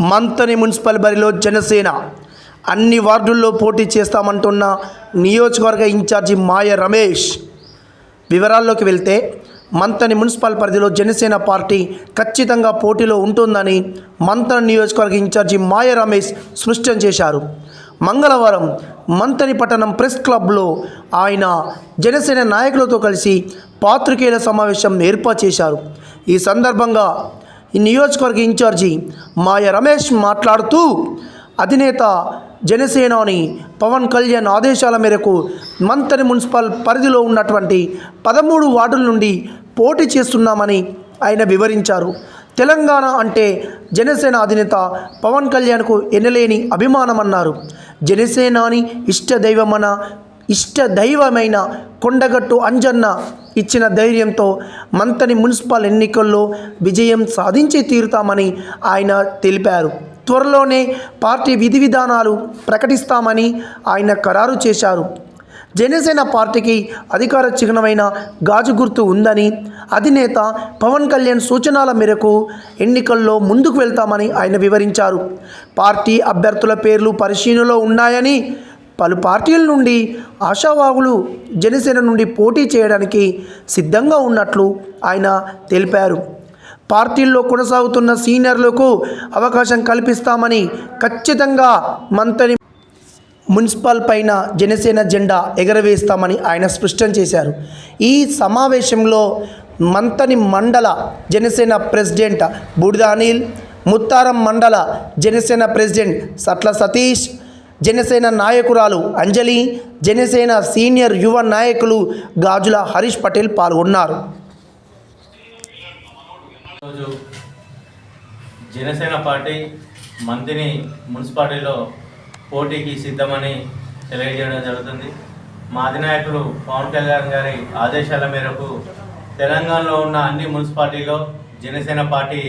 Manthani municipal బరిలో జనసేన. అన్ని వార్డుల్లో పోటీ చేస్తామంటున్న నియోజకవర్గ ఇన్ఛార్జి మాయ రమేష్. వివరాల్లోకి వెళ్తే మంతని మున్సిపల్ పరిధిలో జనసేన పార్టీ ఖచ్చితంగా పోటీలో ఉంటుందని మంతన నియోజకవర్గ ఇన్ఛార్జి మాయ రమేష్ స్పష్టం చేశారు. మంగళవారం మంతని పట్టణం ప్రెస్ క్లబ్లో ఆయన జనసేన నాయకులతో కలిసి పాత్రికేయుల సమావేశం ఏర్పాటు చేశారు. ఈ సందర్భంగా ఈ నియోజకవర్గ ఇన్ఛార్జి మాయ రమేష్ మాట్లాడుతూ అధినేత జనసేనాని పవన్ కళ్యాణ్ ఆదేశాల మేరకు మంతని మున్సిపల్ పరిధిలో ఉన్నటువంటి పదమూడు వార్డుల నుండి పోటీ చేస్తున్నామని ఆయన వివరించారు. తెలంగాణ అంటే జనసేన అధినేత పవన్ కళ్యాణ్కు ఎనలేని అభిమానమన్నారు. జనసేనాని ఇష్ట దైవమన ఇష్ట దైవమైన కొండగట్టు అంజన్న ఇచ్చిన ధైర్యంతో మంతని మున్సిపల్ ఎన్నికల్లో విజయం సాధించి తీరుతామని ఆయన తెలిపారు. త్వరలోనే పార్టీ విధి విధానాలు ప్రకటిస్తామని ఆయన ఖరారు చేశారు. జనసేన పార్టీకి అధికార చిహ్నమైన గాజు గుర్తు ఉందని అధినేత పవన్ కళ్యాణ్ సూచనల మేరకు ఎన్నికల్లో ముందుకు వెళ్తామని ఆయన వివరించారు. పార్టీ అభ్యర్థుల పేర్లు పరిశీలనలో ఉన్నాయని పలు పార్టీల నుండి ఆశావాహులు జనసేన నుండి పోటీ చేయడానికి సిద్ధంగా ఉన్నట్లు ఆయన తెలిపారు. పార్టీల్లో కొనసాగుతున్న సీనియర్లకు అవకాశం కల్పిస్తామని ఖచ్చితంగా మంతని మున్సిపల్ పైన జనసేన జెండా ఎగరవేస్తామని ఆయన స్పష్టం చేశారు. ఈ సమావేశంలో మంతని మండల జనసేన ప్రెసిడెంట్ బూడిద అనిల్ ముత్తారం మండల జనసేన ప్రెసిడెంట్ సట్ల సతీష్ జనసేన నాయకురాలు అంజలి జనసేన సీనియర్ యువ నాయకులు గాజుల హరీష్ పటేల్ పాల్గొన్నారు. జనసేన పార్టీ మంత్రిని మున్సిపాలిటీలో పోటీకి సిద్ధమని తెలియజేయడం జరుగుతుంది. మా అధినాయకుడు పవన్ కళ్యాణ్ గారి ఆదేశాల మేరకు తెలంగాణలో ఉన్న అన్ని మున్సిపాలిటీలో జనసేన పార్టీ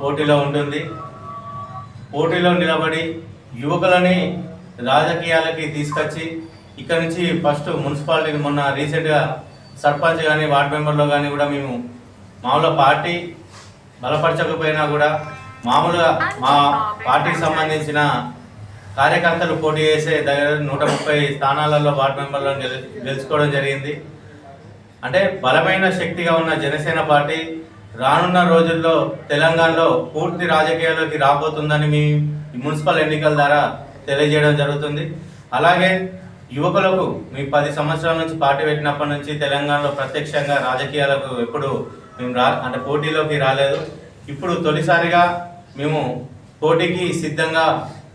పోటీలో ఉంటుంది. పోటీలో నిలబడి యువకులని రాజకీయాలకి తీసుకొచ్చి ఇక్కడ నుంచి ఫస్ట్ మున్సిపాలిటీ మొన్న రీసెంట్గా సర్పంచ్ కానీ వార్డు మెంబర్లో కానీ కూడా మేము మామూలుగా పార్టీ బలపరచకపోయినా కూడా మామూలుగా మా పార్టీకి సంబంధించిన కార్యకర్తలు పోటీ చేసే దగ్గర నూట ముప్పై స్థానాలలో వార్డు మెంబర్లను గెలు గెలుచుకోవడం జరిగింది. అంటే బలమైన శక్తిగా ఉన్న జనసేన పార్టీ రానున్న రోజుల్లో తెలంగాణలో పూర్తి రాజకీయాల్లోకి రాబోతుందని మీ మున్సిపల్ ఎన్నికల ద్వారా తెలియజేయడం జరుగుతుంది. అలాగే యువకులకు మీ పది సంవత్సరాల నుంచి పార్టీ పెట్టినప్పటి నుంచి తెలంగాణలో ప్రత్యక్షంగా రాజకీయాలకు ఎప్పుడు మేము రా అంటే పోటీలోకి రాలేదు. ఇప్పుడు తొలిసారిగా మేము పోటీకి సిద్ధంగా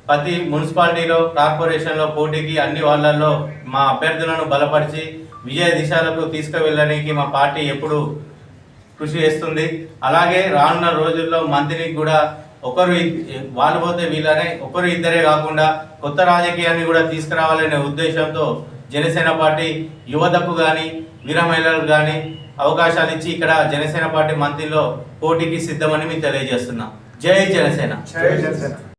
ప్రతి మున్సిపాలిటీలో కార్పొరేషన్లో పోటీకి అన్ని వాళ్ళల్లో మా అభ్యర్థులను బలపరిచి విజయ దిశలకు తీసుకువెళ్ళడానికి మా పార్టీ ఎప్పుడు కృషి చేస్తుంది. అలాగే రానున్న రోజుల్లో మంత్రికి కూడా ఒకరు వాళ్ళు పోతే వీళ్ళనే ఒకరు ఇద్దరే కాకుండా కొత్త రాజకీయాన్ని కూడా తీసుకురావాలనే ఉద్దేశంతో జనసేన పార్టీ యువతకు కానీ వీర మహిళలకు కానీ అవకాశాలు ఇచ్చి ఇక్కడ జనసేన పార్టీ మంత్రిలో పోటీకి సిద్ధమని మేము తెలియజేస్తున్నాం. జై జనసేన. జై జనసేన.